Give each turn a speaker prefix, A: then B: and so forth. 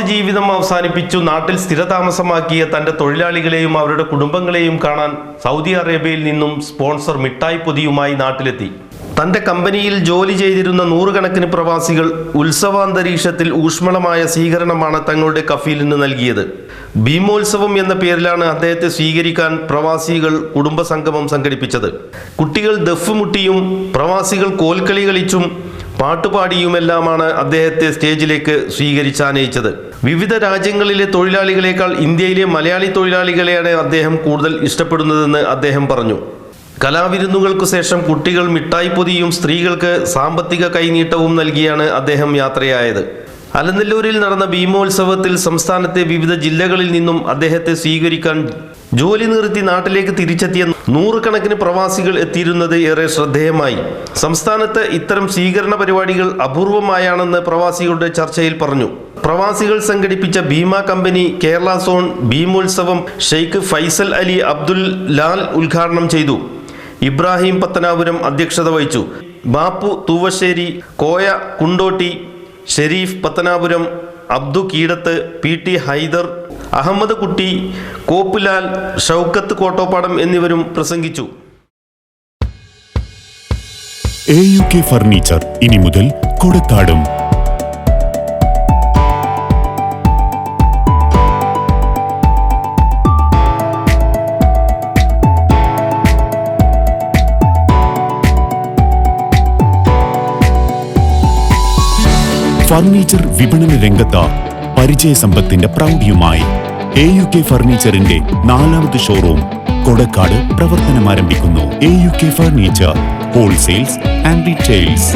A: ജീവിതം അവസാനിപ്പിച്ചു. നാട്ടിൽ സ്ഥിരതാമസമാക്കിയ തന്റെ തൊഴിലാളികളെയും അവരുടെ കുടുംബങ്ങളെയും കാണാൻ സൗദി അറേബ്യയിൽ നിന്നും സ്പോൺസർ മിഠായി പൊതിയുമായി നാട്ടിലെത്തി. തന്റെ കമ്പനിയിൽ ജോലി ചെയ്തിരുന്ന നൂറുകണക്കിന് പ്രവാസികൾ ഉത്സവാന്തരീക്ഷത്തിൽ ഊഷ്മളമായ സ്വീകരണമാണ് തങ്ങളുടെ കഫീലിന് നൽകിയത്. ഭീമോത്സവം എന്ന പേരിലാണ് അദ്ദേഹത്തെ സ്വീകരിക്കാൻ പ്രവാസികൾ കുടുംബസംഗമം സംഘടിപ്പിച്ചത്. കുട്ടികൾ ദഫ് മുട്ടിയും പ്രവാസികൾ കോൽക്കളി കളിച്ചും പാട്ടുപാടിയുമെല്ലാമാണ് അദ്ദേഹത്തെ സ്റ്റേജിലേക്ക് സ്വീകരിച്ചാനയിച്ചത് വിവിധ രാജ്യങ്ങളിലെ തൊഴിലാളികളെക്കാൾ ഇന്ത്യയിലെ മലയാളി തൊഴിലാളികളെയാണ് അദ്ദേഹം കൂടുതൽ ഇഷ്ടപ്പെടുന്നതെന്ന് അദ്ദേഹം പറഞ്ഞു. കലാവിരുന്നുകൾക്കു ശേഷം കുട്ടികൾ മിഠായി പൊതിയും സ്ത്രീകൾക്ക് സാമ്പത്തിക കൈനീട്ടവും നൽകിയാണ് അദ്ദേഹം യാത്രയായത്. അലനല്ലൂരിൽ നടന്ന ഭീമോത്സവത്തിൽ സംസ്ഥാനത്തെ വിവിധ ജില്ലകളിൽ നിന്നും അദ്ദേഹത്തെ സ്വീകരിക്കാൻ ജോലി നിർത്തി നാട്ടിലേക്ക് തിരിച്ചെത്തിയ നൂറുകണക്കിന് പ്രവാസികൾ എത്തിയിരുന്നത് ഏറെ ശ്രദ്ധേയമായി. സംസ്ഥാനത്ത് ഇത്തരം സ്വീകരണ പരിപാടികൾ അപൂർവമായാണെന്ന് പ്രവാസികളുടെ ചർച്ചയിൽ പറഞ്ഞു. പ്രവാസികൾ സംഘടിപ്പിച്ച ഭീമ കമ്പനി കേരള സോൺ ഭീമോത്സവം ഷെയ്ഖ് ഫൈസൽ അലി അബ്ദുൽ ലാൽ ഉദ്ഘാടനം ചെയ്തു. ഇബ്രാഹിം പത്തനാപുരം അധ്യക്ഷത വഹിച്ചു. ബാപ്പു തൂവശ്ശേരി കോയ കുണ്ടോട്ടി ഷെരീഫ് പത്തനാപുരം അബ്ദു കീടത്ത് പി ടി ഹൈദർ അഹമ്മദ് കുട്ടി കോപ്പിലാൽ ഷൗക്കത്ത് കോട്ടോപ്പാടം എന്നിവരും പ്രസംഗിച്ചു.
B: ഫർണിച്ചർ ഇനി മുതൽ കൊടുക്കാടും. ഫർണിച്ചർ വിപണന രംഗത്ത് പരിചയസമ്പത്തിന്റെ പ്രൗഢിയുമായി. എ യു കെ ഫർണിച്ചറിന്റെ നാലാമത് ഷോറൂം കൊടക്കാട് പ്രവർത്തനം ആരംഭിക്കുന്നു. A U K furniture wholesales and retails